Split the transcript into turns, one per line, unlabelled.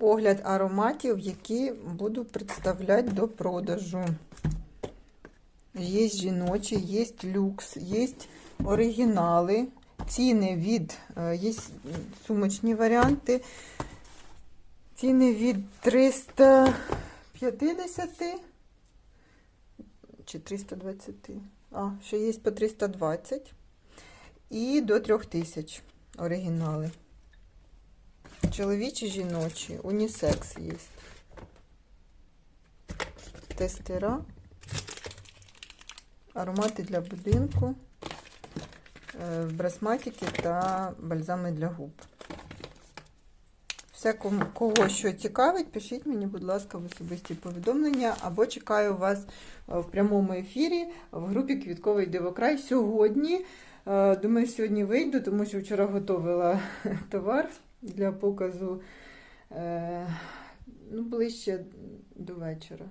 огляд ароматів, які буду представляти до продажу. Є жіночі, є люкс, є оригінали. Ціни від, е, є сумочні варіанти. Ціни від 350 чи 320. А, ще є по 320 і до 3000 оригінали. Чоловічі, жіночі, унісекс є. Тестера, аромати для будинку, е, брасматики та бальзами для губ. Всякому, кого що цікавить, пишіть мені, будь ласка, в особисті повідомлення або чекаю вас е, в прямому ефірі в групі Квітковий Дивокрай сьогодні. Е, Думаю, сьогодні вийду, тому що вчора готувала товар для показу е, ну, ближче до вечора.